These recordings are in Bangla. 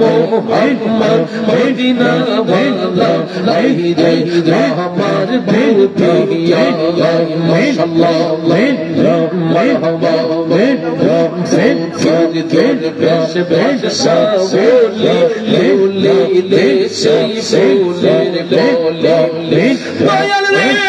মোহাম্মদ মদিনা ওয়ালা লাই রে আমার বিউটি মাশাআল্লাহ মারহাবা ফির তোর বেশ বেশ সাওলি লে লে সেই ফুলের বলে দয়াল রে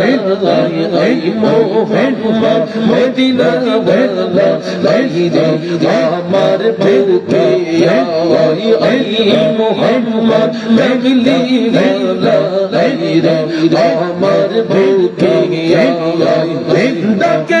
আমার আই মোহাম্মদ আমার আই ডাকে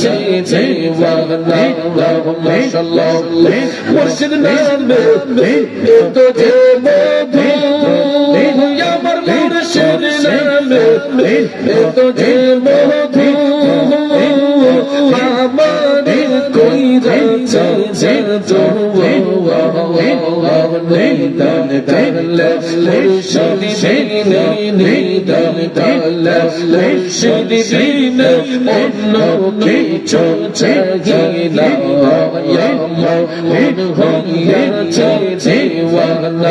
ইয়া মন মুর্শিদ নামে তো যে মোদো আমার মুর্শিদ নামে তো যে মোদো আমার কই যাচ্ছে যে তো অন্য কিছু চাই না মন হইয়াছে জীবনা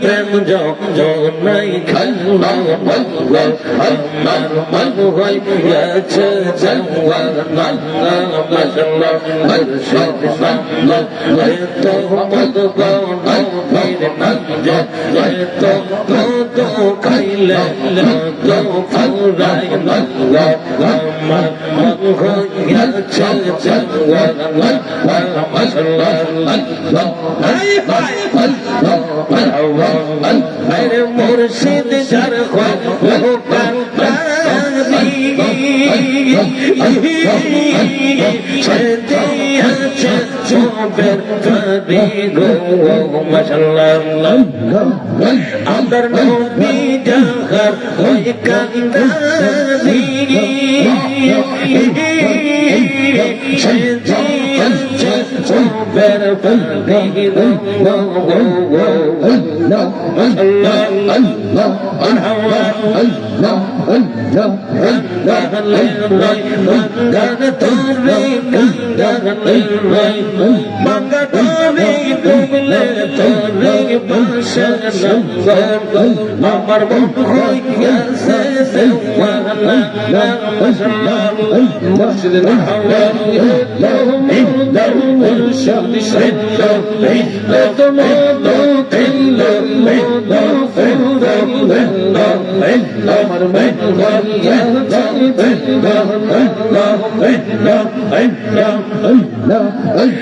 প্রেম নাই খাল্লা আমার মন হইয়াছে জওয়ানা মাশাআল্লাহ মুর্শিদ সাল্লাহ তো মদ গানা ফির না যে তো তো খাইলে তো ফুরাই না আমার মন হইয়াছে জওয়ানা মাশাআল্লাহ আরে মুর্শিদ যার আমার নবী যাহার ওই Manga مرشد الحرام لهم لهم الشهد شهد لهم لا تمضوا كل المضى في الدم لهم مرمي غيات لهم لهم لهم لهم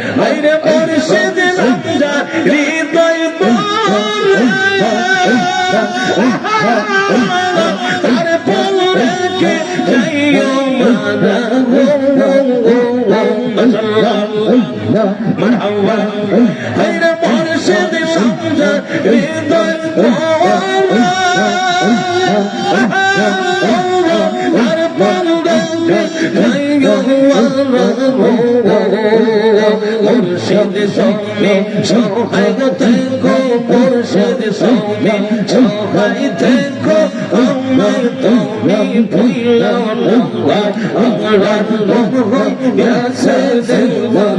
Portion is only so I got to go. Portion is only আমায় দেখো আমায় তুমি ভুলো না আমার রূহ গেছে জীবন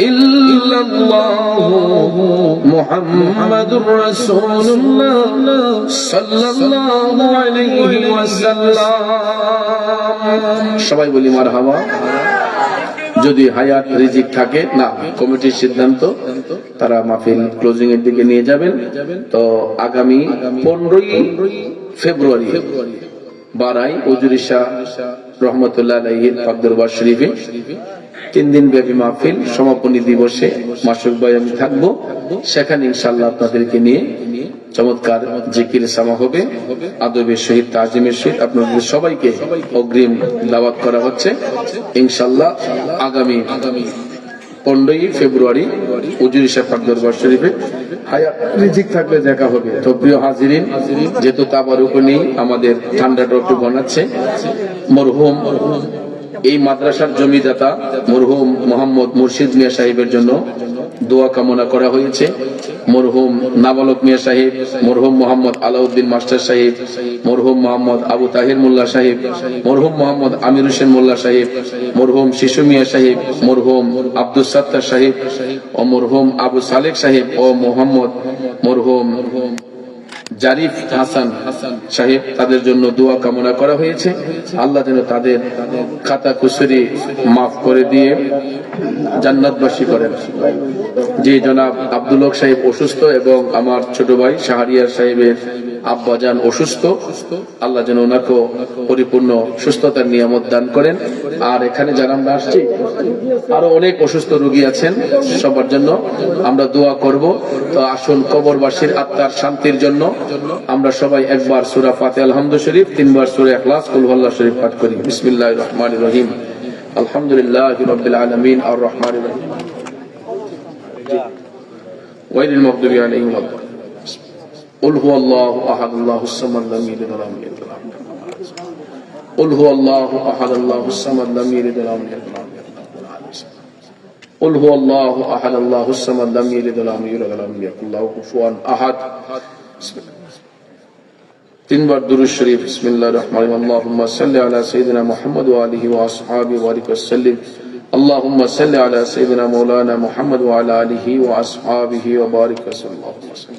إلا الله محمد رسول الله صلى الله عليه وسلم সবাই বলি মার হাওয়া যদি হায়াত রিজিক থাকে না কমিটির সিদ্ধান্ত তারা মাহফিল ক্লোজিং এর দিকে নিয়ে যাবেন তো আগামী পনেরোই ফেব্রুয়ারি বারাই উজুরিশা রহমতুল্লাহ আলাইহির পাকদরবার শরীফে তিন দিন ব্যাপী মাহফিল, সমাপনী দিবসে মাসুক ভাই আমি থাকব। সেখানে ইনশাল্লাহ আপনাদেরকে নিয়ে চমৎকার জিকির সামা হবে। আদবের সহিত, তাজিমের সহিত আপনাদের সবাইকে অগ্রিম দাওয়াত করা হচ্ছে। ইনশাল্লাহ আগামী পনেরোই ফেব্রুয়ারি উজুরি সাফাক দরবার শরীফে থাকলে দেখা হবে। তো প্রিয় হাজিরিন, যেহেতু তাবার উপর নেই, আমাদের ঠান্ডাটা একটু ঘনাচ্ছে। মরহুম এই মাদ্রাসার জমিদাতা মরহুম মোহাম্মদ মুর্শিদ মিয়া সাহেবের জন্য দোয়া কামনা করা হয়েছে। মরহুম নাবালক মিয়া সাহেব, মরহুম মোহাম্মদ আলাউদ্দিন মাস্টার সাহেব, মরহুম মোহাম্মদ আবু তাহির মোল্লা সাহেব, মরহুম মোহাম্মদ আমির হোসেন মোল্লা সাহেব, মরহুম শিশু মিয়া সাহেব, মরহুম আব্দুল সত্তার সাহেব ও মরহুম আবু সালেক সাহেব ও মোহাম্মদ, মরহুম জারিফ, হাসান, সাহেব, তাদের জন্য দোয়া কামনা করা হয়েছে। আল্লাহ যেন তাদের খাতা কুসুরি মাফ করে দিয়ে জান্নাতবাসী করেন। যে জনাব আব্দুল সাহেব অসুস্থ এবং আমার ছোট ভাই শাহরিয়ার সাহেবের আব্বা যান অসুস্থ, আল্লাহ যেন ওনাকে পরিপূর্ণ সুস্থতার নিয়ামত দান করেন। আর এখানে যারা আমরা আসছি, আরও অনেক অসুস্থ রুগী আছেন সবার জন্য। আমরা দোয়া করব। তো আসুন কবরবাসীর আত্মার শান্তির জন্য। আমরা সবাই একবার সুরা ফাতে আলহামদ শরীফ, তিনবার সুরা এখলাস কুলহল্লা শরীফ পাঠ করি। বিসমিল্লাহ রহমান রহিম। আলহামদুলিল্লাহ রবিল আলমিন, আর রহমান রহিম। ওয়াইল মকদুবিয়ান ইমদ قل هو الله احد الله الصمد لم يلد ولم يولد ولم يكن له كفوا أحد. قل هو الله احد الله الصمد لم يلد ولم يولد ولم يكن له كفوا أحد. قل هو الله احد الله الصمد لم يلد ولم يولد ولم يكن له كفوا احد بسم الله তিনবার দুরুদ শরীফ বিসমিল্লাহির রহমানির রহিম আল্লাহুম্মা সাল্লি আলা সাইয়্যিদিনা মুহাম্মদ ওয়া আলিহি ওয়া আসহাবিহি ওয়া বারিক ওয়াসাল্লিম اللهم صل على سيدنا مولانا محمد وعلى اله واصحابه وبارك وسلم اللهم صل